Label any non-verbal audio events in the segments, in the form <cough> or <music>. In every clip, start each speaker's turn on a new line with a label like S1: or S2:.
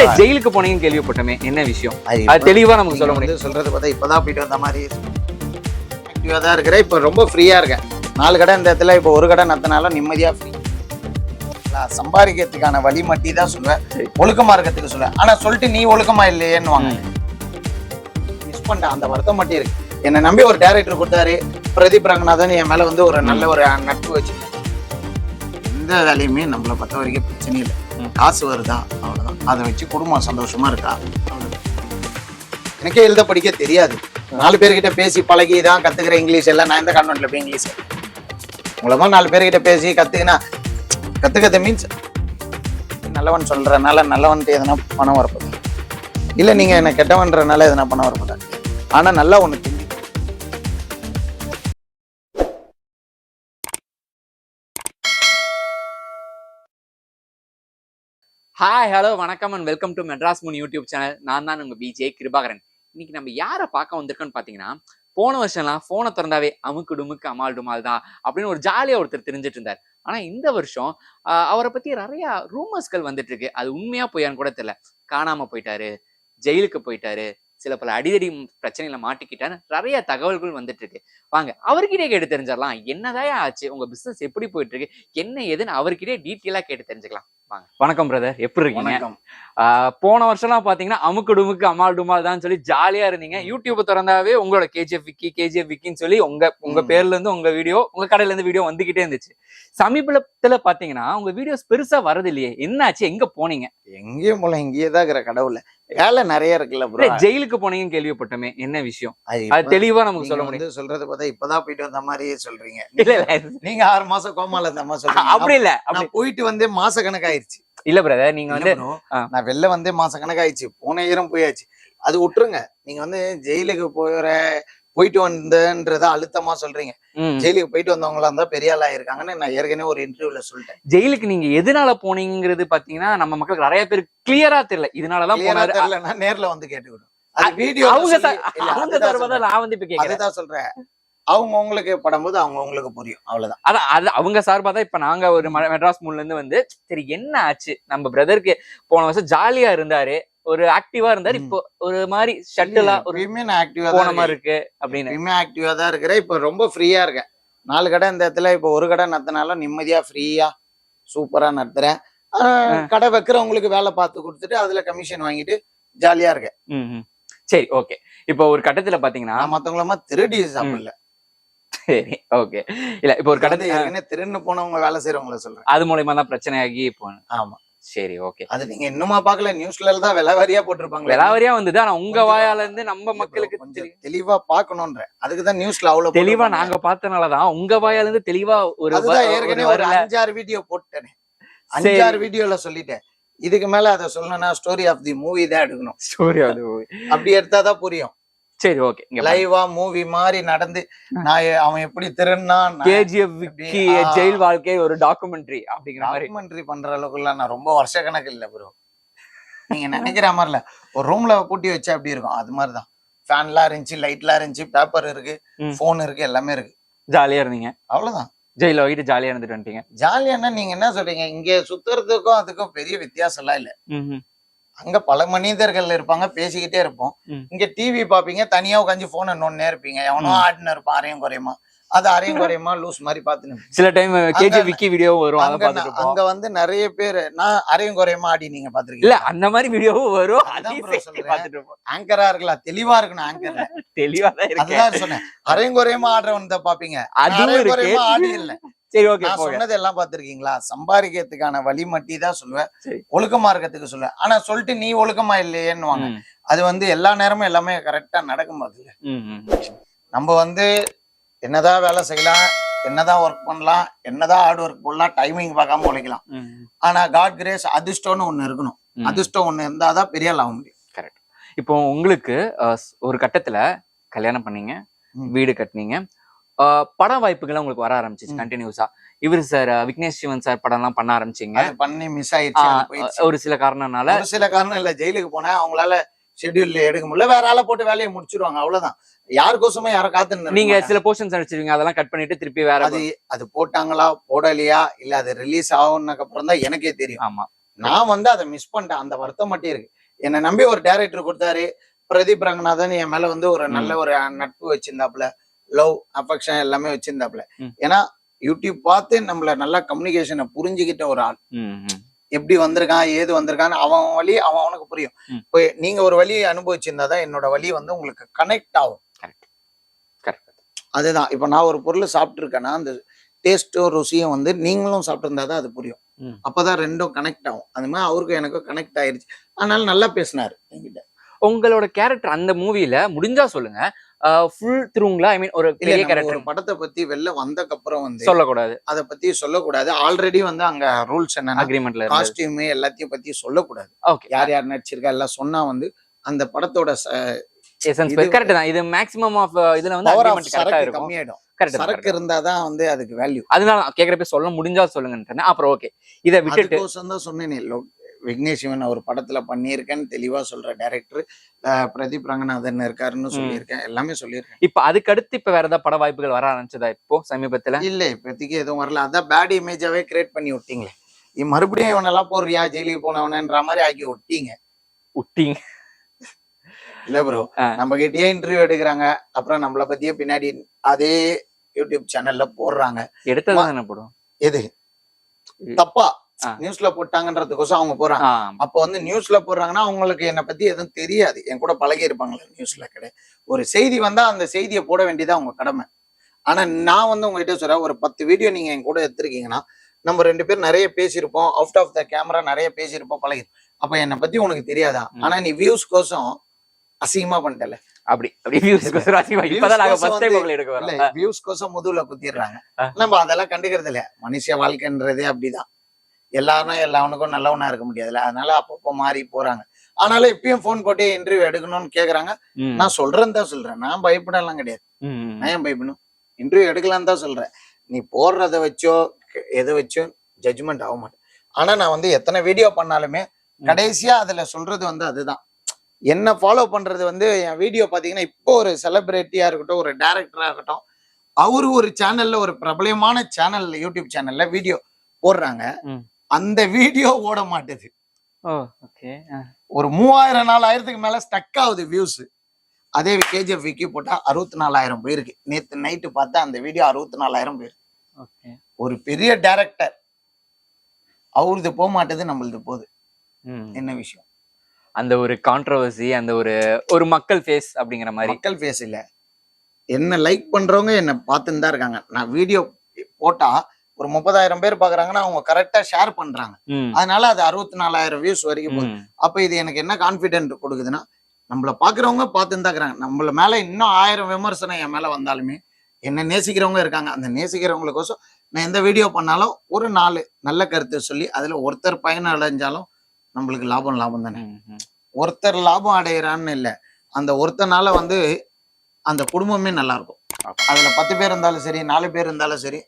S1: இல்ல ஜெயிலுக்கு போனீங்கன்னு கேள்விப்பட்டோமே. என்ன விஷயம்?
S2: அது
S1: தெளிவா நமக்கு சொல்ல முடியும்.
S2: சொல்றது பார்த்தா இப்பதான் போயிட்டு வந்த மாதிரி ஆக்டிவா தான் இருக்கிறேன் இப்போ ரொம்ப ஃப்ரீயா இருக்கேன். நாலு கடை இந்த இடத்துல இப்போ ஒரு கடை நத்தினாலும் நிம்மதியா ஃப்ரீ சம்பாதிக்கிறதுக்கான வழி மட்டி தான் சொல்லுவேன். ஒழுக்கமா இருக்கிறதுக்கு சொல்லுவேன். ஆனா சொல்லிட்டு நீ ஒழுக்கமா இல்லையேன்னு வாங்க மிஸ் பண்ணிட்டேன் அந்த வருத்தம் மட்டும் இருக்கு. என்னை நம்பி ஒரு டேரக்டர் கொடுத்தாரு. பிரதீப் ரங்கநாதன் என் மேல வந்து ஒரு நல்ல ஒரு நட்பு வச்சு எந்த வேலையுமே நம்மளை பொறுத்த வரைக்கும் பிரச்சனை இல்லை. காசு வருதா? அவ்வளோதான் அதை வச்சு குடும்பம் சந்தோஷமா இருக்கா? எனக்கே எழுத படிக்க தெரியாது. நாலு பேர்கிட்ட பேசி பழகி தான் கத்துக்கிற இங்கிலீஷ் எல்லாம் நான் எந்த கான்வென்ட்ல போய் இங்கிலீஷ் மூலமா நாலு பேர்கிட்ட பேசி கத்துக்கினா கத்துக்கிறது மீன்ஸ் நல்லவன் சொல்றதுனால நல்லவன்ட்டு எதனா பணம் வரப்போகுது. இல்லை நீங்க என்ன கெட்டவன்றனால எதனா பணம் வரப்போதாது ஆனா நல்லா ஒன்று
S1: ஹாய் ஹலோ வணக்கம் and welcome to Madras moon YouTube channel நான் தான் உங்கள் பிஜே கிருபாகரன். இன்னைக்கு நம்ம யாரை பார்க்க வந்திருக்கோம்னு பார்த்தீங்கன்னா போன வருஷம்லாம் ஃபோனை திறந்தாவே அமுக்கு டுமுக்கு அமால் டுமால் தான் அப்படின்னு ஒரு ஜாலியாக ஒருத்தர் தெரிஞ்சிட்டு இருந்தார். ஆனால் இந்த வருஷம் அவரை பற்றி நிறையா ரூமர்ஸ்கள் வந்துட்டு இருக்கு. அது உண்மையா போயான்னு கூட தெரியல. காணாம போயிட்டாரு ஜெயிலுக்கு போயிட்டாரு சில பல அடிதடி பிரச்சனையில மாட்டிக்கிட்டாரு நிறைய தகவல்கள் வந்துட்டு இருக்கு. வாங்க அவர்கிட்டே கேட்டு தெரிஞ்சிடலாம். என்னதான் ஆச்சு? உங்க பிசினஸ் எப்படி போயிட்டு இருக்கு? என்ன ஏதுன்னு அவர்கிட்டே டீட்டெயிலா கேட்டு தெரிஞ்சுக்கலாம். வணக்கம் பிரதர் எப்படி இருக்கீங்க? போன வருஷம்லாம் பாத்தீங்கன்னா அமுக்கு டுமுக்கு அமால் டுமால் தான் சொல்லி ஜாலியா இருந்தீங்க. யூடியூப் திறந்தாவே உங்களோட கேஜிஎஃப் விக்கி கேஜிஎஃப் விக்கின்னு சொல்லி உங்க உங்க. பேர்ல இருந்து உங்க வீடியோ உங்க கடையில இருந்து வீடியோ வந்துகிட்டே இருந்துச்சு. சமீபத்துல பாத்தீங்கன்னா உங்க வீடியோஸ் பெருசா வரது இல்லையே என்னாச்சு? எங்க போனீங்க?
S2: எங்கேயும் போல இங்கேயே தான் இருக்கிற கடவுள. வேலை நிறைய இருக்குல்ல ப்ரோ
S1: ஜெயிலுக்கு போனீங்கன்னு கேள்விப்பட்டோமே. என்ன விஷயம்? அது தெளிவா நமக்கு சொல்ல முடியும்.
S2: சொல்றது பார்த்தா இப்பதான் போயிட்டு வந்த மாதிரியே சொல்றீங்க.
S1: இல்ல இல்ல
S2: நீங்க ஆறு மாசம் கோமால இருந்த மாதிரி சொல்றீங்க.
S1: அப்படி இல்ல
S2: போயிட்டு வந்தே மாச கணக்காயிருச்சு
S1: இல்ல பிரதர் நீங்க வந்து.
S2: நான் வெளில வந்தே மாச கணக்காயிருச்சு போன ஈரம் போயாச்சு. அது விட்டுருங்க. நீங்க வந்து ஜெயிலுக்கு போகிற போயிட்டு வந்தன்றத அழுத்தமா சொல்றீங்க. ஜெயிலுக்கு போயிட்டு வந்தவங்களா இருந்தா பெரிய ஆளா இருக்காங்கன்னு நான் ஏற்கனவே ஒரு இன்டர்வியூல சொல்லிட்டேன்.
S1: ஜெயிலுக்கு நீங்க எதனால போனீங்கிறது பாத்தீங்கன்னா நம்ம மக்களுக்கு நிறைய பேர் கிளியரா தெரியல. இதனாலதான் போனாரு.
S2: தெரியலன்னா நேர்ல வந்து கேட்டுக்கிடும்.
S1: அவங்க அவங்க தருவதா நான் வந்து இப்ப
S2: அதுதான் சொல்றேன். அவங்க உங்களுக்கு படும்போது அவங்க உங்களுக்கு புரியும். அவ்வளவுதான்.
S1: அதான் அது அவங்க சார்பா தான் இப்ப நாங்க ஒரு மெட்ராஸ் மூல்ல இருந்து வந்து சரி என்ன ஆச்சு? நம்ம பிரதருக்கு போன வருஷம் ஜாலியா இருந்தாரு. ஒரு ஆக்டிவா இருந்தாரு. இப்போ ஒரு மாதிரி ஷட்டிலா ஒரு
S2: ஆக்டிவா
S1: போன மாதிரி. இருக்கு அப்படின்னு.
S2: ஆக்டிவா தான் இருக்கிறேன். இப்போ ரொம்ப ஃப்ரீயா இருக்கேன். நாலு கடை இந்த இடத்துல இப்போ ஒரு கடை நடத்தினாலும் நிம்மதியா ஃப்ரீயா சூப்பரா நடத்துறேன் கடை வைக்கிறவங்களுக்கு வேலை பார்த்து கொடுத்துட்டு அதுல கமிஷன் வாங்கிட்டு ஜாலியா இருக்கேன்.
S1: சரி ஓகே இப்போ ஒரு கட்டத்துல பாத்தீங்கன்னா
S2: மத்தவங்களமா திருடி சாப்பிடல.
S1: சரி ஓகே இல்ல இப்போ ஒரு
S2: கடை
S1: கடத்துல
S2: ஏற்கனவே திருன்னு போனவங்க வேலை செய்யறவங்கள சொல்றேன்.
S1: அது மூலயமா தான் பிரச்சனையாகி இப்போ
S2: ஆமா.
S1: சரி ஓகே
S2: அது நீங்க இன்னுமா பாக்கல நியூஸ்ல தான் விலை வாரியா போட்டிருப்பாங்க
S1: விலாவரியா வந்தது ஆனா உங்க வாயால இருந்து நம்ம மக்களுக்கு
S2: தெளிவா பாக்கணும்ன்ற அதுக்கு தான் நியூஸ்ல அவ்வளவு
S1: தெளிவா. நாங்க பார்த்தனாலதான் உங்க வாயால இருந்து தெளிவா ஒரு
S2: ஏற்கனவே ஒரு. அஞ்சாறு வீடியோ போட்டேனே. அஞ்சாறு வீடியோல சொல்லிட்டேன். இதுக்கு மேல அதை சொல்லணும்னா ஸ்டோரி ஆஃப் தி மூவி தான் எடுக்கணும்.
S1: ஸ்டோரி அது
S2: அப்படி எடுத்தாதான் புரியும்.
S1: சரி ஓகே
S2: லைவா மூவி மாதிரி நடந்து நான் அவன் எப்படி திருன்னா
S1: கேஜிஎஃப். ஜெயில் வாழ்க்கை ஒரு டாக்குமெண்ட்ரி அப்படிங்கிற மாதிரி.
S2: டாக்குமெண்ட்ரி பண்ற அளவுக்குலாம் நான் ரொம்ப வருஷ கணக்கு இல்ல ப்ரோ நீங்க நினைக்கிற மாதிரி இல்ல. ஒரு ரூம்ல பூட்டி வச்சா அப்படி இருக்கும்? அது மாதிரிதான். ஃபேன்லாம் இருந்துச்சு லைட்லாம் இருந்துச்சு பேப்பர் இருக்கு
S1: ம்.
S2: போன் இருக்கு எல்லாமே இருக்கு.
S1: ஜாலியா இருந்தீங்க.
S2: அவ்வளவுதான்.
S1: ஜெயில போயிட்டு ஜாலியா இருந்துட்டு வந்துட்டீங்க.
S2: ஜாலியானா நீங்க என்ன சொல்றீங்க? இங்க சுத்துறதுக்கும் அதுக்கும் பெரிய வித்தியாசம் எல்லாம் இல்ல. அங்க பல மனிதர்கள் இருப்பாங்க பேசிக்கிட்டே இருப்போம். இங்க டிவி பாப்பீங்க தனியா உட்காந்து போனை நோன்னே இருப்பீங்க. எவனோ. ஆடினு இருப்பான் அரையும் குறையுமா? அது அரையும் <laughs> குறையுமா? லூஸ் மாதிரி பாத்துன்னு
S1: சில டைம் கேஜி விக்கி வீடியோ வரும் அதை
S2: அங்க வந்து நிறைய பேர் நான் அரையும் குறையுமா? ஆடி நீங்க
S1: இல்ல
S2: பாத்துருக்கீங்க
S1: அந்த மாதிரி வீடியோவும் வரும்
S2: ஆங்கரா இருக்கலாம் தெளிவா இருக்கணும் ஆங்கர்ல <laughs>
S1: தெளிவா தான்
S2: சொன்னேன். அரையும் குறையுமா? ஆடுறவன் தான் பாப்பீங்க குறையுமா? ஆடி இல்ல.
S1: சரி ஓகே
S2: நான் சொன்னது எல்லாம் பாத்திருக்கீங்களா சம்பாதிக்கிறதுக்கான வழி மட்டி தான் சொல்லுவேன். ஒழுக்கமா இருக்கிறதுக்கு சொல்லுவேன். ஆனா சொல்லிட்டு நீ ஒழுக்கமா இல்லையேன்னு வாங்க அது வந்து எல்லா நேரமும் எல்லாமே கரெக்டா நடக்கும் அதுல. நம்ம வந்து என்னதான் வேலை செய்யலாம் என்னதான் ஒர்க் பண்ணலாம் என்னதான் ஹார்ட் ஒர்க் பண்ணலாம் டைமிங் பார்க்காம உழைக்கலாம். ஆனா காட் கிரேஸ் அதிர்ஷ்டம்னு ஒண்ணு இருக்கணும். அதிர்ஷ்டம் ஒண்ணு இருந்தாதான் பெரிய ஆக முடியும்.
S1: இப்போ உங்களுக்கு ஒரு கட்டத்துல கல்யாணம் பண்ணீங்க. வீடு கட்டுனீங்க. பட வாய்ப்புகள் உங்களுக்கு வர ஆரம்பிச்சிச்சு. கண்டினியூஸா இவர் சார் விக்னேஷ் சிவன் சார் படம் எல்லாம் பண்ண ஆரம்பிச்சீங்க.
S2: பண்ணி மிஸ் ஆயிடுச்சு.
S1: ஒரு சில காரணம்னால
S2: ஒரு சில காரணம் இல்ல ஜெயிலுக்கு போனேன் அவங்களால ஷெட்யூல்ல எடுக்க முடியல வேற ஆளை போட்டு வேலையை முடிச்சிருவாங்க அவ்வளவுதான். யாருக்கோசமே யாரும் காத்து
S1: நீங்க சில போர்ஷன்ஸ் நடிச்சிருவீங்க அதெல்லாம் கட் பண்ணிட்டு திருப்பி வேற
S2: அது அது போட்டாங்களா போடலையா இல்ல அது ரிலீஸ் ஆகுனதுக்கு அப்புறம் தான் எனக்கே தெரியும்.
S1: ஆமா.
S2: நான் வந்து அதை மிஸ் பண்ணிட்டேன் அந்த வருத்தம் மட்டும் இருக்கு. என்னை நம்பி ஒரு டைரக்டர் கொடுத்தாரு பிரதீப் ரங்கநாதன் என் மேல வந்து ஒரு நல்ல ஒரு நட்பு வச்சிருந்தாப்புல. லவ் அஃபெக்ஷன் எல்லாமே வச்சிருந்தாப்புல. ஏன்னா யூடியூப் பார்த்து நம்மள நல்லா கம்யூனிகேஷனை புரிஞ்சுக்கிட்ட ஒரு ஆள். எப்படி வந்திருக்கான் ஏது வந்திருக்கான்னு அவன் வழி அவன் அவனுக்கு புரியும். இப்போ நீங்க ஒரு வழியை அனுபவிச்சிருந்தாதான் என்னோட வழி வந்து உங்களுக்கு கனெக்ட் ஆகும். அதுதான். இப்போ நான் ஒரு பொருள் சாப்பிட்டு இருக்கேன்னா அந்த டேஸ்ட்டும் ருசியும் வந்து நீங்களும் சாப்பிட்டு தான் அது புரியும். அப்பதான் ரெண்டும் கனெக்ட் ஆகும். அந்த மாதிரி அவருக்கும் எனக்கும் கனெக்ட் ஆயிருச்சு. அதனால நல்லா பேசினாரு என்கிட்ட.
S1: உங்களோட கேரக்டர் அந்த மூவில முடிஞ்சா சொல்லுங்க. ஃபுல் த்ரூங்களா ஐ மீன் ஒரு பெரிய கேரக்டர்
S2: படத்தை பத்தி வெளில வந்ததுக்கு அப்புறம் வந்து
S1: சொல்லக்கூடாது.
S2: அதை பத்தி சொல்லக்கூடாது. ஆல்ரெடி வந்து அங்க ரூல்ஸ் என்னன்னா
S1: அக்ரிமெண்ட்ல
S2: காஸ்டியூம் எல்லாத்தையும் பத்தி சொல்லக்கூடாது.
S1: ஓகே
S2: யார் யார் நடிச்சிருக்கா எல்லாம் சொன்னா வந்து அந்த படத்தோட
S1: எசன்ஸ் கரெக்ட் தான். இது மேக்ஸிமம் ஆஃப் இதுல வந்து அக்ரிமெண்ட் கரெக்டா இருக்கும்.
S2: கம்மியாயிடும்.
S1: கரெக்ட்
S2: சரக்கு இருந்தாதான் வந்து அதுக்கு வேல்யூ
S1: அதனால கேக்குறப்ப சொல்ல முடிஞ்சா சொல்லுங்கன்றேன் அப்புறம் ஓகே இதை விட்டுட்டு
S2: தான் சொன்னேனே விக்னேஷ் சிவன் ஒரு படத்துல பண்ணியிருக்கேன்னு தெளிவா சொல்ற டைரக்டர் பிரதீப் ரங்கநாதன் இருக்காருன்னு. சொல்லியிருக்கேன். எல்லாமே சொல்லியிருக்கேன்.
S1: இப்ப அதுக்கு அடுத்து இப்ப வேற ஏதாவது பட வாய்ப்புகள் வர ஆரம்பிச்சதா இப்போ சமீபத்துல?
S2: இல்ல இப்போதைக்கு எதுவும் வரல. அதான் பேட் இமேஜாவே கிரியேட் பண்ணி விட்டீங்களே. மறுபடியும் இவனெல்லாம் போறியா ஜெயிலுக்கு போனவனன்ற மாதிரி ஆக்கி விட்டீங்க.
S1: விட்டீங்க.
S2: இல்ல ப்ரோ. நம்ம கிட்டயே இன்டர்வியூ எடுக்கிறாங்க. அப்புறம் நம்மள பத்தியே பின்னாடி அதே யூடியூப் சேனல்ல போடுறாங்க.
S1: எடுத்தது தானே போடும்
S2: எது? தப்பா. நியூஸ்ல போட்டாங்கன்றதுக்கோசம் அவங்க போறாங்க. அப்போ வந்து நியூஸ்ல போடுறாங்கன்னா அவங்களுக்கு என்னை பத்தி எதுவும் தெரியாது. என் கூட பழகி இருப்பாங்களே நியூஸ்ல கிடையாது ஒரு செய்தி வந்தா அந்த செய்தியை போட வேண்டியது அவங்க கடமை. ஆனா நான் வந்து உங்ககிட்ட சொல்றேன் ஒரு பத்து வீடியோ நீங்க என் கூட எடுத்திருக்கீங்கன்னா நம்ம ரெண்டு பேரும் நிறைய பேசியிருப்போம். அவுட் ஆஃப் த கேமரா நிறைய பேசியிருப்போம் பழகி அப்ப என்னை பத்தி உனக்கு தெரியாதா. ஆனா நீ வியூஸ் கோசம் அசிங்கமா பண்ணிட்டல.
S1: அப்படி. அப்படி
S2: வியூஸ் கோசம் முதுகுல குத்திடுறாங்க. நம்ம அதெல்லாம் கண்டுக்கிறது இல்ல மனுஷ வாழ்க்கைன்றதே அப்படிதான். எல்லாரும் எல்லாவனுக்கும் நல்லவனா இருக்க முடியாதுல்ல. அதனால அப்பப்போ மாறி போறாங்க. ஆனாலும் இப்பயும் ஃபோன் போட்டு இன்டர்வியூ எடுக்கணும்னு கேக்குறாங்க. நான் சொல்றேன்னு தான் சொல்றேன். நான் பயப்படலாம் கிடையாது. நான் ஏன் பயப்படணும்? இன்டர்வியூ எடுக்கலாம்னு தான் சொல்றேன். நீ போடுறத வச்சோ எதை வச்சோ ஜட்ஜ்மெண்ட் ஆக மாட்டேன். ஆனா நான் வந்து எத்தனை வீடியோ பண்ணாலுமே கடைசியா அதுல சொல்றது வந்து அதுதான். என்ன ஃபாலோ பண்றது வந்து என் வீடியோ பாத்தீங்கன்னா இப்போ ஒரு செலிபிரிட்டியா இருக்கட்டும் ஒரு டைரக்டரா இருக்கட்டும் அவரு ஒரு சேனல்ல ஒரு பிரபலமான சேனல்ல யூடியூப் சேனல்ல வீடியோ போடுறாங்க. அந்த வீடியோ ஓட மாட்டுது. ஒரு மூவாயிரம் நாலாயிரத்துக்கு மேல ஸ்டக் ஆகுது வியூஸ் அதே கேஜிஎஃப் விக்கி போட்டா அறுபத்தி நாலாயிரம் போயிருக்கு. நேத்து நைட்டு பார்த்தா அந்த வீடியோ அறுபத்தி நாலாயிரம் போயிருக்கு.
S1: ஓகே
S2: ஒரு பெரிய டைரக்டர் அவருது போக மாட்டேது நம்மளது போகுது. என்ன விஷயம்?
S1: அந்த ஒரு கான்ட்ரவர்சி அந்த ஒரு ஒரு மக்கள் ஃபேஸ் அப்படிங்கிற மாதிரி.
S2: மக்கள் ஃபேஸ் இல்ல. என்ன லைக் பண்றவங்க என்ன பார்த்துன்னு தான் இருக்காங்க. நான் வீடியோ போட்டா ஒரு முப்பதாயிரம் பேர் பாக்குறாங்கன்னா அவங்க கரெக்டா ஷேர் பண்றாங்க. அதனால அது அறுபத்தி நாலாயிரம் வியூஸ் வரைக்கும் போகுது. அப்ப இது எனக்கு என்ன கான்பிடென்ட் கொடுக்குதுன்னா நம்மள பாக்குறவங்க பார்த்துன்னு தான் இருக்கிறாங்க நம்மள மேல இன்னும் ஆயிரம் விமர்சனம் என் மேல வந்தாலுமே என்ன நேசிக்கிறவங்க இருக்காங்க. அந்த நேசிக்கிறவங்களுக்கோசம் நான் எந்த வீடியோ பண்ணாலும் ஒரு நாலு நல்ல கருத்தை சொல்லி அதுல ஒருத்தர் பயன் அடைஞ்சாலும் நம்மளுக்கு லாபம் லாபம் தானே. ஒருத்தர் லாபம் அடையிறான்னு இல்லை. அந்த ஒருத்தனால வந்து அந்த குடும்பமே நல்லா இருக்கும். அதுல பத்து பேர் இருந்தாலும் சரி நாலு பேர் இருந்தாலும் சரி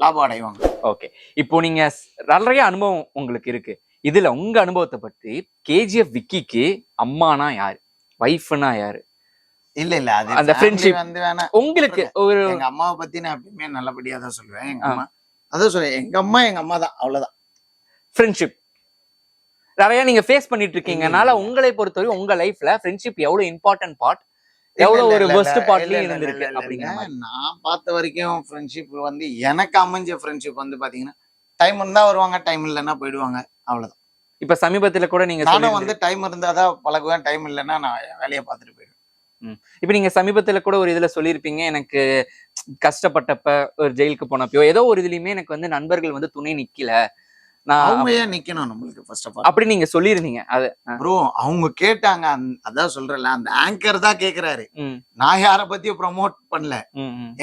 S2: லாபம் அடைவாங்க.
S1: ஓகே இப்போ நீங்க நிறைய அனுபவம் உங்களுக்கு இருக்கு. இதுல உங்க அனுபவத்தை பற்றி கேஜிஎஃப் விக்கிக்கு அம்மானா யாரு? ஒய்ஃப்னா யாரு?
S2: இல்ல இல்ல. அது
S1: அந்த friendship.
S2: வந்து வேணா
S1: உங்களுக்கு ஒரு
S2: எங்க அம்மாவை பத்தி நான் எப்பயுமே நல்லபடியா தான் சொல்லுவேன். எங்க. அம்மா அதான் சொல்றேன். எங்க அம்மா எங்க அம்மா தான். அவ்வளவுதான்.
S1: ஃப்ரெண்ட்ஷிப் நிறைய நீங்க ஃபேஸ் பண்ணிட்டு இருக்கீங்கனால. உங்களை பொறுத்தவரை உங்க லைஃப்ல ஃப்ரெண்ட்ஷிப் எவ்வளவு இம்பார்ட்டன்ட் பார்ட் எவ்வளவு ஒரு
S2: இல்ல, இல்ல,
S1: இருந்திருக்கு. மாதிரி.
S2: நான் பார்த்த வரைக்கும் ஃப்ரெண்ட்ஷிப் வந்து எனக்கு அமைஞ்ச ஃப்ரெண்ட்ஷிப் வந்து பாத்தீங்கன்னா டைம் இருந்தா வருவாங்க டைம் இல்லைன்னா போயிடுவாங்க அவ்வளவுதான்
S1: இப்ப சமீபத்துல கூட நீங்க
S2: நானும். வந்து டைம் இருந்தாதான் பழகுவேன் டைம் இல்லைன்னா நான் வேலையை பார்த்துட்டு போயிடுவேன்
S1: இப்ப நீங்க சமீபத்துல கூட ஒரு இதுல சொல்லியிருப்பீங்க எனக்கு கஷ்டப்பட்டப்ப ஒரு ஜெயிலுக்கு போனப்பயோ ஏதோ ஒரு இதுலயுமே எனக்கு வந்து நண்பர்கள் வந்து துணை நிக்கல நான்
S2: அவங்க ஏன் நிக்கணும் நம்மளுக்கு ஃபர்ஸ்ட் ஆஃப் ஆல்
S1: அப்படி நீங்க சொல்லியிருந்தீங்க அது.
S2: ப்ரோ அவங்க கேட்டாங்க அதான் சொல்றேன்ல அந்த ஆங்கர் தான் கேக்குறாரு. நான் யார பத்தியும் ப்ரமோட் பண்ணல.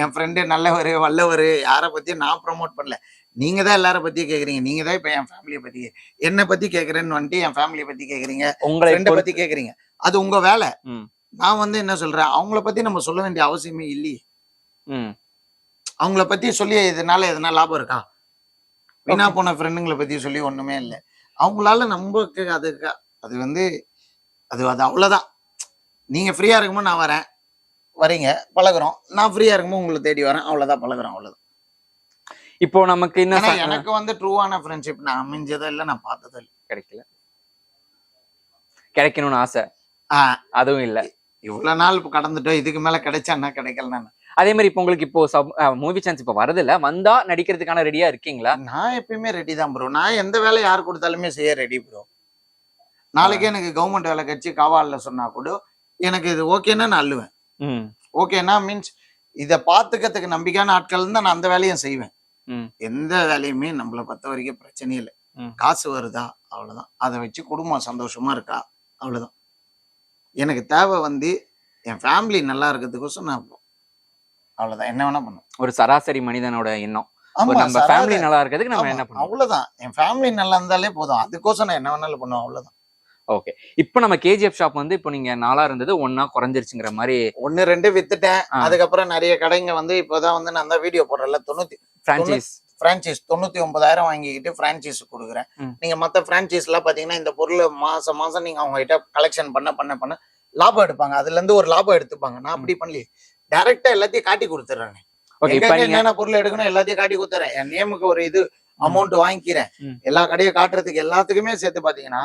S2: என் ஃப்ரெண்டு நல்லவர் வல்லவர் யார பத்தியும் நான் ப்ரமோட் பண்ணல. நீங்க தான் எல்லார பத்தியும் கேக்குறீங்க நீங்க தான் இப்ப என் ஃபேமிலியை பத்தி என்னை பத்தி கேக்குறேன்னு வந்துட்டு என் ஃபேமிலியை பத்தி கேக்குறீங்க
S1: உங்களை
S2: ஃப்ரெண்டை பத்தி கேக்குறீங்க. அது உங்க வேலை. நான் வந்து என்ன சொல்றேன் அவங்கள பத்தி நம்ம சொல்ல வேண்டிய அவசியமே இல்லையே. அவங்கள பத்தி சொல்லி இதனால எதனா லாபம் இருக்கா? வீணா போன ஃப்ரெண்டுங்களை பத்தி சொல்லி ஒண்ணுமே இல்லை. அவங்களால நமக்கு அது அது வந்து அது அது அவ்வளவுதான். நீங்க ஃப்ரீயா இருக்கும்போது நான் வரேன். வரீங்க பழகுறோம். நான் ஃப்ரீயா இருக்கும்போது உங்களை தேடி வரேன். அவ்வளவுதான் பழகுறோம் அவ்வளவுதான்.
S1: இப்போ நமக்கு என்ன
S2: எனக்கு வந்து ட்ரூவான ஃப்ரெண்ட்ஷிப் நான் அமைஞ்சதோ இல்லை நான் பார்த்ததோ இல்லை.
S1: கிடைக்கல. கிடைக்கணும்னு ஆசை.
S2: ஆஹ்
S1: அதுவும் இல்ல.
S2: இவ்வளவு நாள் இப்ப கடந்துட்டோம். இதுக்கு மேல கிடைச்சா என்ன கிடைக்கலன்னு
S1: அதே மாதிரி இப்போ உங்களுக்கு இப்போ மூவி சான்ஸ் இப்போ வரது இல்ல வந்தா நடிக்கிறதுக்கான ரெடியா இருக்கீங்களா?
S2: நான் எப்பயுமே ரெடி தான் ப்ரோ நான் எந்த வேலை யார் கொடுத்தாலுமே செய்ய ரெடி ப்ரோ நாளைக்கே எனக்கு கவர்மெண்ட் வேலை கட்சி காவாலில் சொன்னா கூட எனக்கு இது ஓகேன்னா நான் அள்ளுவேன்.
S1: ம்.
S2: ஓகேனா மீன்ஸ் இதை பார்த்துக்கிறதுக்கு நம்பிக்கையான ஆட்கள் இருந்தால் நான் அந்த வேலையும் செய்வேன். எந்த வேலையுமே நம்மளை பொறுத்த வரைக்கும் பிரச்சனையே இல்லை. காசு வருதா? அவ்வளவுதான். அதை வச்சு குடும்பம் சந்தோஷமா இருக்கா? அவ்வளவுதான். எனக்கு தேவை வந்து என் ஃபேமிலி நல்லா இருக்கிறதுக்கோசம் நான் அவ்வளவுதான். என்ன வேணா பண்ணுவேன்
S1: ஒரு சராசரி மனிதனோட எண்ணம். நம்ம
S2: சராசரி-
S1: ஃபேமிலி நல்லா இருக்கிறதுக்கு நம்ம என்ன பண்ணுவோம்?
S2: அவ்வளவுதான். என் ஃபேமிலி நல்லா இருந்தாலே போதும். அதுக்கோசம் நான் என்ன வேணாலும் பண்ணுவேன் அவ்வளவுதான்.
S1: ஓகே இப்போ நம்ம கேஜிஎஃப் ஷாப் வந்து இப்போ நீங்க நாளா இருந்தது ஒன்னா குறைஞ்சிருச்சுங்கிற மாதிரி
S2: ஒன்னு ரெண்டு வித்துட்டேன். அதுக்கப்புறம் நிறைய கடைங்க வந்து இப்போதான் வந்து நான் தான் வீடியோ போடுறேன்ல தொண்ணூத்தி
S1: பிரான்ச்சைஸ்
S2: பிரான்ச்சைஸ் தொண்ணூத்தி ஒன்பதாயிரம் வாங்கிக்கிட்டு பிரான்ச்சைஸ் கொடுக்குறேன். நீங்க மத்த பிரான்ச்சைஸ் எல்லாம் பாத்தீங்கன்னா இந்த பொருள் மாசம் மாசம் நீங்க அவங்க கிட்ட கலெக்ஷன் பண்ண பண்ண பண்ண லாபம் எடுப்பாங்க. அதுல இருந்து ஒரு லாபம் எடுத்துப்பாங்க. நான் அப்படி பண்ணலையே. டைரக்டா எல்லாத்தையும் காட்டி கொடுத்துறேன் என்னென்ன பொருள் எடுக்கணும் எல்லாத்தையும் காட்டி கொடுத்துறேன் என் நேமுக்கு ஒரு இது அமௌண்ட் வாங்கிக்கிறேன். எல்லா கடையும் காட்டுறதுக்கு எல்லாத்துக்குமே சேர்த்து பாத்தீங்கன்னா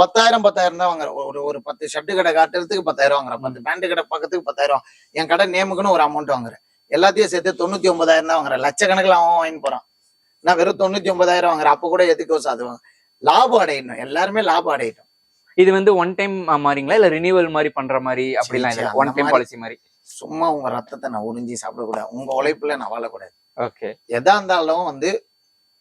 S2: பத்தாயிரம் பத்தாயிரம் தான் வாங்குறேன். ஒரு ஒரு பத்து ஷர்ட் கடை காட்டுறதுக்கு பத்தாயிரம் வாங்குறேன். பத்து பேண்ட் கடை பக்கத்துக்கு பத்தாயிரம். என் கடை நேமுக்குன்னு ஒரு அமௌண்ட் வாங்குறேன். எல்லாத்தையும் சேர்த்து தொண்ணூத்தி ஒன்பதாயிரம் தான் வாங்குறேன். லட்சக்கணக்கில் அவன் வாங்கி போறான். நான் வெறும் தொண்ணூத்தி ஒன்பதாயிரம் வாங்குறேன். அப்ப கூட எதுக்கோ சாதுவாங்க லாபம் அடையணும். எல்லாருமே லாபம் அடையட்டும்.
S1: இது வந்து ஒன் டைம் மாறிங்களா? இல்ல ரினியூவல் மாதிரி பண்ற மாதிரி அப்படிலாம் ஒன் டைம். பாலிசி மாதிரி.
S2: சும்மா உங்க ரத்தத்தை நான் உறிஞ்சி சாப்பிடக்கூடாது. உங்க உழைப்புல நான் வாழக்கூடாது.
S1: ஓகே.
S2: எதா இருந்தாலும் வந்து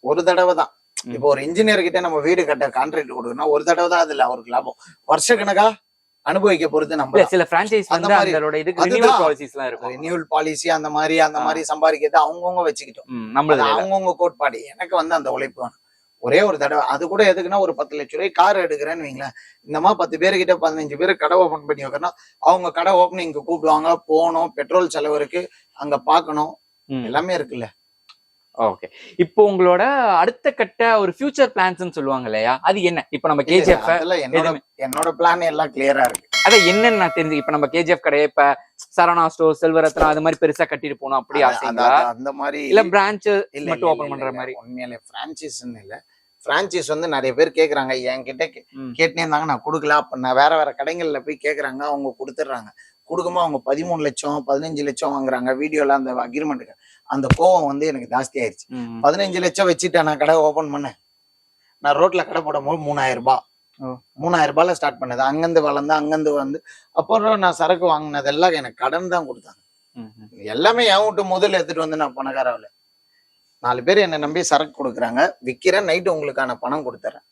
S2: ஒரு தடவை தான். இப்போ ஒரு இன்ஜினியர் கிட்ட நம்ம வீடு கட்ட கான்ட்ராக்ட் கொடுக்கணும் ஒரு தடவை தான் அதுல அவருக்கு லாபம். வருஷ கணக்கா அனுபவிக்க பொறுத்து நம்ம
S1: சில பிரான்ச்சைஸ்
S2: அந்த மாதிரி.
S1: ரினியூவல்
S2: பாலிசி அந்த மாதிரி அந்த. மாதிரி சம்பாதிக்கிறது அவங்கவுங்க வச்சுக்கிட்டோம்.
S1: இல்ல.
S2: அவங்கவுங்க கோட்பாடு. எனக்கு வந்து அந்த உழைப்பு வேணும். ஒரே ஒரு தடவை அது கூட எதுக்குன்னா ஒரு பத்து லட்ச ரூபாய் கார் எடுக்கிறேன்னு வைங்களேன். இந்த மாதிரி பத்து பேர்கிட்ட பதினஞ்சு பேர் கடை ஓபன் பண்ணி வைக்கணும். அவங்க கடை ஓப்பனிங்க்கு கூப்பிடுவாங்க போகணும் பெட்ரோல் செலவு இருக்கு அங்க பார்க்கணும். எல்லாமே இருக்குல்ல.
S1: ஓகே இப்போ உங்களோட அடுத்த கட்ட ஒரு ஃபியூச்சர் பிளான்ஸ்னு சொல்லுவாங்க இல்லையா? அது என்ன? இப்போ நம்ம கேஜிஎஃப்
S2: என்னோட பிளான் எல்லாம் கிளியரா இருக்கு.
S1: அத என்னன்னு நான் தெரிஞ்சு இப்ப நம்ம கேஜிஎஃப் கடையை இப்ப சரணா ஸ்டோர் செல்வரத்னா அது மாதிரி பெருசா கட்டிட்டு போகணும் அப்படி ஆசைங்களா?
S2: அந்த மாதிரி
S1: இல்ல பிரான்ச் மட்டும் ஓபன் பண்ற. மாதிரி.
S2: உண்மையிலே பிரான்ச்சைஸ்ன்னு இல்ல. பிரான்ச்சைஸ் வந்து நிறைய பேர் கேக்குறாங்க. என்கிட்ட. கேட்டுனே இருந்தாங்க நான் கொடுக்கல. அப்ப நான் வேற வேற கடைகள்ல போய் கேக்குறாங்க அவங்க கொடுத்துட்றாங்க. கொடுக்கும்போது அவங்க பதிமூணு லட்சம் பதினஞ்சு லட்சம் வாங்குறாங்க. வீடியோல அந்த அக்ரிமெண்ட்டுக்கு அந்த கோவம் வந்து எனக்கு ஜாஸ்தி ஆயிருச்சு.
S1: ம்.
S2: பதினஞ்சு லட்சம் வச்சுட்டேன் நான் கடை ஓபன் பண்ணேன். நான் ரோட்ல கடை போடும் போது மூணாயிரம் ரூபாய். மூணாயிரம் ரூபாயில ஸ்டார்ட் பண்ணது. அங்கிருந்து வளர்ந்து அங்கிருந்து வந்து அப்புறம் நான் சரக்கு வாங்கினதெல்லாம் எனக்கு கடன் தான் கொடுத்தாங்க. எல்லாமே என் வீட்டு முதல்ல எடுத்துட்டு வந்து நான் பணக்காரவில் நாலு பேர் என்னை நம்பி சரக்கு கொடுக்குறாங்க. விற்கிறேன் நைட்டு உங்களுக்கான பணம் கொடுத்துறேன்.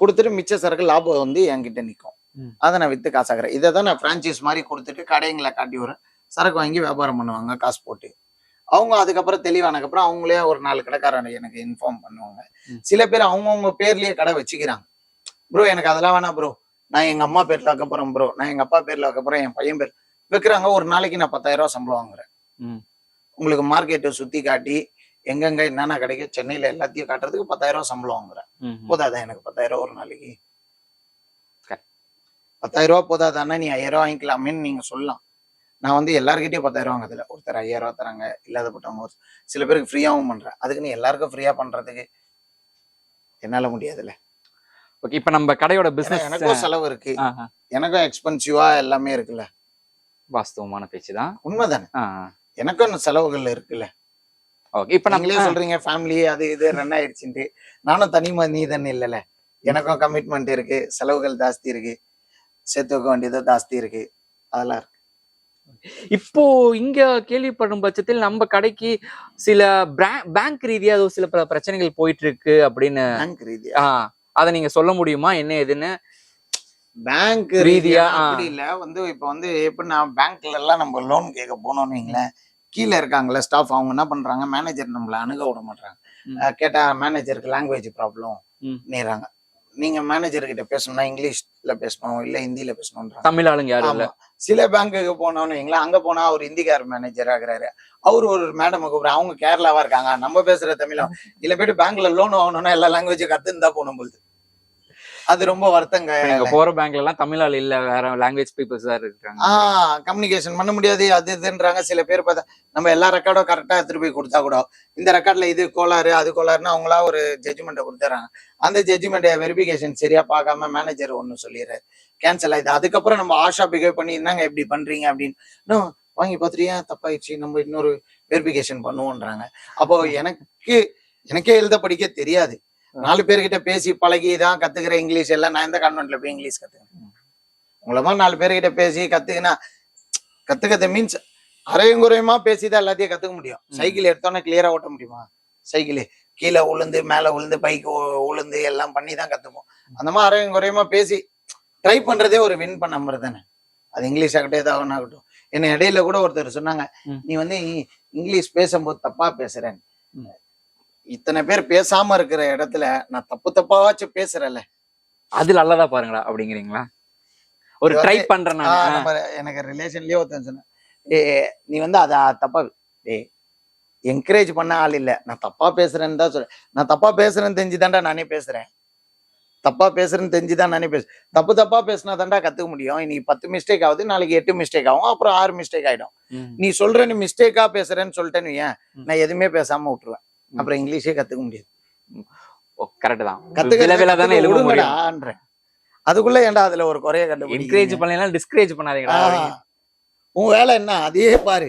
S2: கொடுத்துட்டு மிச்ச சரக்கு லாபம் வந்து என்கிட்ட நிற்கும். அதை நான் வித்து காசாக்குறேன். இதை தான் நான் ஃப்ரான்ச்சைஸ் மாதிரி கொடுத்துட்டு கடைங்களை காட்டி வரேன் சரக்கு வாங்கி வியாபாரம் பண்ணுவாங்க காசு போட்டு. அவங்க அதுக்கப்புறம் தெளிவானதுக்கப்புறம் அவங்களே ஒரு நாலு கடைக்காரன் எனக்கு இன்ஃபார்ம் பண்ணுவாங்க. சில பேர் அவங்கவுங்க பேர்லயே கடை வச்சுக்கிறாங்க. ப்ரோ எனக்கு அதெல்லாம் வேணாம் ப்ரோ நான் எங்க அம்மா பேர்ல வைக்க போறேன் ப்ரோ நான் எங்க அப்பா பேர்ல வைக்க போறேன் என் பையன் பேர் வைக்கிறாங்க. ஒரு நாளைக்கு நான் பத்தாயிரம் ரூபாய் சம்பளம் வாங்குறேன். உங்களுக்கு மார்க்கெட்டை சுத்தி காட்டி எங்கெங்க என்னென்ன கிடைக்கும் சென்னையில எல்லாத்தையும் காட்டுறதுக்கு பத்தாயிரம் ரூபாய் சம்பளம் வாங்குறேன். போதாதா எனக்கு பத்தாயிரம் ரூபாய் ஒரு நாளைக்கு. பத்தாயிரம் ரூபாய் போதாதானே நீ ஐயாயிரம் ரூபாய் வாங்கிக்கலாமேன்னு நீங்க சொல்லலாம். நான் வந்து எல்லாருக்கிட்டையும் பத்தாயிரம் வாங்குறதில்ல ஒருத்தர் ஐயாயிரம் ரூபாய் தராங்க இல்லாதப்பட்டவங்க ஒரு சில பேருக்கு ஃப்ரீயாவும் பண்றேன் அதுக்கு நீ எல்லாருக்கும் ஃப்ரீயா பண்றதுக்கு என்னால முடியாதுல்ல.
S1: ஓகே இப்ப நம்ம கடையோட பிசினஸ்
S2: எனக்கும் செலவு இருக்கு. எனக்கும் எக்ஸ்பென்சிவா எல்லாமே இருக்குல்ல.
S1: வாஸ்தவமான பேச்சு தான்.
S2: உண்மைதானே? எனக்கும் செலவுகள் இருக்குல்ல.
S1: ஓகே இப்ப
S2: நீங்களே
S1: நம்ம
S2: சொல்றீங்க ஃபேமிலி அது இது ரன் ஆயிடுச்சுன்ட்டு. நானும் தனி மனிதன் இல்லைல்ல. எனக்கும் கமிட்மெண்ட் இருக்கு செலவுகள் ஜாஸ்தி இருக்கு. சேர்த்து வைக்க வேண்டியது ஜாஸ்தி இருக்கு. அதெல்லாம்
S1: இப்போ இங்க கேள்விப்படும் பட்சத்தில் நம்ம கடைக்கு சில பேங்க் ரீதியா ஏதோ சில பல பிரச்சனைகள் போயிட்டு இருக்கு அப்படின்னு
S2: பேங்க் ரீதியா?
S1: அதை நீங்க சொல்ல முடியுமா? என்ன ஏதுன்னு?
S2: பேங்க்
S1: ரீதியா.
S2: அப்படி இல்ல. வந்து இப்ப வந்து எப்படி நான் பேங்க்ல எல்லாம் நம்ம லோன் கேட்க போனோம்னு வைங்களேன். கீழே இருக்காங்கல்ல ஸ்டாஃப் அவங்க என்ன பண்றாங்க? மேனேஜர் நம்மள அணுக விட மாட்டாங்க கேட்டா மேனேஜருக்கு லாங்குவேஜ் ப்ராப்ளம். நேராங்க நீங்க மேனேஜர் கிட்ட பேசணும்னா இங்கிலீஷ்ல பேசணும் இல்ல ஹிந்தில பேசணும்ன்றாங்க.
S1: தமிழ் ஆளுங்க யாரும்.
S2: சில பேங்க்குக்கு போனோம்னு வைங்களேன் அங்க போனா அவர் இந்திக்கார மேனேஜர் ஆகுறாரு. அவர் ஒரு மேடம் கூப்பிடுறாங்க அவங்க கேரளாவா இருக்காங்க. நம்ம பேசுற தமிழம் இல்ல போயிட்டு பேங்க்ல லோன் வாங்கணும்னா எல்லா லாங்குவேஜ் கத்துன்னு தான் போகணும் போகுது அது ரொம்ப வருத்தங்க.
S1: எங்க போற பேங்க்ல எல்லாம் தமிழ் ஆள் இல்ல. வேற லாங்குவேஜ் பீப்புள்ஸ் தான் இருக்காங்க.
S2: ஆஹ் கம்யூனிகேஷன் பண்ண முடியாது. அது இதுன்றாங்க. சில பேர் பார்த்தா நம்ம எல்லா ரெக்கார்டும் கரெக்டா எடுத்துட்டு போய் கொடுத்தா கூட இந்த ரெக்கார்ட்ல இது கோளாறு அது கோளாறுன்னு அவங்களா ஒரு ஜட்ஜ்மெண்ட்டை கொடுத்துறாங்க. அந்த ஜட்ஜ்மெண்ட்டை வெரிஃபிகேஷன் சரியா பார்க்காம மேனேஜர் ஒன்னு சொல்லிடுறாரு. கேன்சல் ஆயிடுது. அதுக்கப்புறம் நம்ம ஆஷா பிஹேவ் பண்ணி என்னங்க இப்படி பண்றீங்க அப்படின்னு. "No, வாங்கி பார்த்துட்டியா தப்பாயிடுச்சு. நம்ம இன்னொரு வெரிஃபிகேஷன் பண்ணுவோன்றாங்க. அப்போ எனக்கு எனக்கே எழுத படிக்க தெரியாது. நாலு பேர்கிட்ட பேசி பழகி தான் கத்துக்கிற இங்கிலீஷ் எல்லாம். நான் எந்த கான்வென்ட்ல போய் இங்கிலீஷ் கத்துக்கிறேன் உங்களை மாதிரி நாலு பேர்கிட்ட பேசி கத்துக்கினா கத்துக்கிறது மீன்ஸ் அரையும் குறையுமா? பேசிதான் எல்லாத்தையும் கத்துக்க முடியும். சைக்கிள் எடுத்தோன்னே கிளியரா ஓட்ட முடியுமா? சைக்கிள் கீழே உளுந்து மேல உளுந்து பைக்கு உளுந்து எல்லாம் பண்ணி தான் கத்துப்போம் அந்த மாதிரி அரையும் குறையுமா? பேசி ட்ரை பண்றதே ஒரு வின் பண்ண மாதிரி தானே. அது இங்கிலீஷ் ஆகட்டும் ஏதாவது ஆகட்டும். என்னை இடையில கூட ஒருத்தர் சொன்னாங்க. நீ வந்து இங்கிலீஷ் பேசும்போது தப்பா பேசுறேன். இத்தனை பேர் பேசாம இருக்கிற இடத்துல நான் தப்பு தப்பாச்சும் பேசுறேன்ல.
S1: அது நல்லதா பாருங்களா அப்படிங்கிறீங்களா? ஒரு ட்ரை பண்றேன்
S2: எனக்கு ரிலேஷன்லயே ஒருத்தன் சொன்னேன் ஏ நீ வந்து அத தப்பா டே என்கரேஜ் பண்ண ஆள் இல்ல. நான் தப்பா பேசுறேன்னு தான் சொல்றேன் நான் தப்பா பேசுறேன்னு தெரிஞ்சுதான்டா நானே பேசுறேன். தப்பா பேசுறேன்னு தெரிஞ்சுதான் நானே பேசு தப்பு தப்பா பேசினா தான்டா கத்துக்க முடியும். இன்னைக்கு பத்து மிஸ்டேக் ஆகுது நாளைக்கு எட்டு மிஸ்டேக் ஆகும் அப்புறம் ஆறு மிஸ்டேக் ஆயிடும். நீ சொல்ற நீ மிஸ்டேக்கா பேசுறேன்னு சொல்லிட்டேன்னு ஏன். நான் எதுவுமே பேசாம விட்டுருவேன். அப்புறம் இங்கிலீஷே கத்துக்க முடியாது.
S1: கரெக்ட் தான்.
S2: கத்துக்க
S1: வில வில தானே எழுத முடியும்.
S2: விடுங்கடான்றேன் அதுக்குள்ள ஏன்டா அதுல ஒரு குறைய கண்டுபிடிக்கிறீங்க?
S1: என்கரேஜ் பண்ணலாம் டிஸ்கரேஜ் பண்ணாதீங்கடா.
S2: ஆ. உன் வேலை என்ன? அதையே பாரு.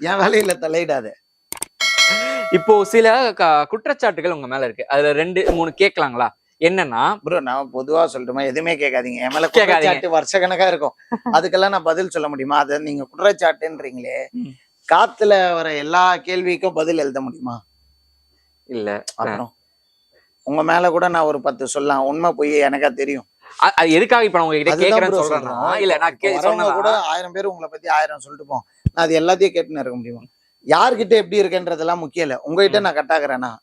S2: என் வேலையில தலையிடாத.
S1: இப்போ சில குற்றச்சாட்டுகள் உங்க மேல இருக்கு. அதுல ரெண்டு மூணு கேட்கலாங்களா? என்னன்னா
S2: ப்ரோ நான் பொதுவா சொல்லட்டுமா எதுவுமே கேட்காதீங்க. என் மேல. குற்றச்சாட்டு வருஷ கணக்கா இருக்கும். அதுக்கெல்லாம் நான் பதில் சொல்ல முடியுமா? அதை நீங்க குற்றச்சாட்டுன்றீங்களே. காத்துல வர எல்லா கேள்விக்கும் பதில் எழுத முடியுமா?
S1: இல்ல.
S2: அப்புறம்? உங்க மேல கூட நான் ஒரு பத்து சொல்லலாம். உண்மை பொய் எனக்கா தெரியும்.
S1: அது எதுக்காக இப்ப நான் உங்ககிட்ட சொல்றேன்னா
S2: சொல்றோம்.
S1: இல்ல நான் சொன்னேன்னா-
S2: கூட ஆயிரம் பேர் உங்களை பத்தி ஆயிரம் சொல்லிட்டு போம் நான் அது எல்லாத்தையும் கேட்டுன்னு இருக்க முடியுமா? யார்கிட்ட எப்படி இருக்கேன்றதெல்லாம் முக்கியம் இல்ல. உங்ககிட்ட நான் கட்டாகிறேன்னா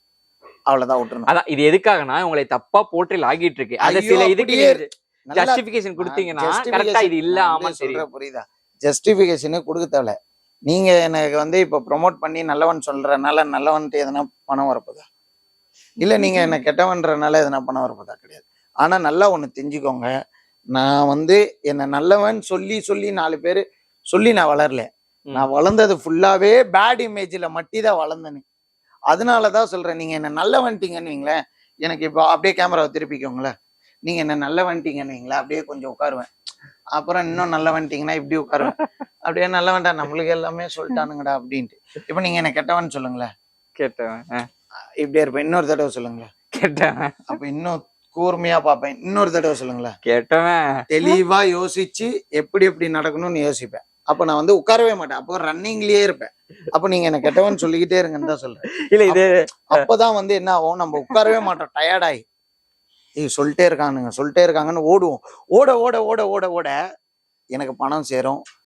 S2: அவ்வளவுதான் விட்டுருணும்
S1: அதான் இது எதுக்காகனா உங்களை தப்பா போர்ட்ரேல் ஆகிட்டு இருக்கு அது சில இதுக்கு ஜஸ்டிபிகேஷன் கொடுத்தீங்கன்னா கரெக்டா இது இல்ல ஆமா
S2: சொல்றேன் புரியுதா? ஜஸ்டிபிகேஷனே கொடுக்க தேவையில்ல. நீங்க எனக்கு வந்து இப்ப ப்ரோமோட் பண்ணி நல்லவன் சொல்றதுனால நல்லவன்ட்டு எதனா பணம் வரப்போதா? இல்ல நீங்க என்ன கெட்டவன்றனால எதனா பணம் வரப்போதா? கிடையாது. ஆனா நல்லா ஒண்ணு தெரிஞ்சுக்கோங்க. நான் வந்து என்ன நல்லவன் சொல்லி சொல்லி நாலு பேர் சொல்லி நான் வளரல. நான் வளர்ந்தது ஃபுல்லாவே பேட் இமேஜ்ல மட்டி தான் வளர்ந்தேன்னு. அதனாலதான் சொல்றேன் நீங்க என்ன நல்லவன்ட்டீங்கன்னு வைங்களேன். எனக்கு இப்போ அப்படியே கேமராவை திருப்பிக்கோங்களேன். நீங்க என்ன நல்லவன்ட்டீங்கன்னு வைங்களேன். அப்படியே கொஞ்சம் உட்காருவேன். அப்புறம் இன்னும் நல்லவன்ட்டீங்கன்னா இப்படி உட்காருவேன். அப்படியே நல்லவன்டா நம்மளுக்கு எல்லாமே சொல்லிட்டானுங்கடா அப்படின்ட்டு. இப்போ நீங்க என்ன கெட்டவன் சொல்லுங்களேன்.
S1: கேட்டவன்
S2: இப்படியே இருப்பேன். இன்னொரு தடவை சொல்லுங்களேன்.
S1: கேட்டவன்.
S2: அப்ப இன்னும் கூர்மையா பார்ப்பேன். இன்னொரு தடவை சொல்லுங்களேன்.
S1: கேட்டவன்.
S2: தெளிவா யோசிச்சு எப்படி எப்படி நடக்கணும்னு யோசிப்பேன். அப்ப நான் வந்து உட்காரவே மாட்டேன். அப்போ ரன்னிங்லயே இருப்பேன். அப்ப நீங்க என்ன கெட்டவன் சொல்லிக்கிட்டே இருங்கன்னு தான் சொல்றேன்.
S1: இல்ல இது
S2: அப்பதான் வந்து என்ன ஆகும்? நம்ம உட்காரவே மாட்டோம். டயர்டாயி இது சொல்லிட்டே இருக்கானுங்க சொல்லிட்டே இருக்காங்கன்னு ஓடுவோம். ஓட ஓட ஓட ஓட ஓட எனக்கு பணம் சேரும்.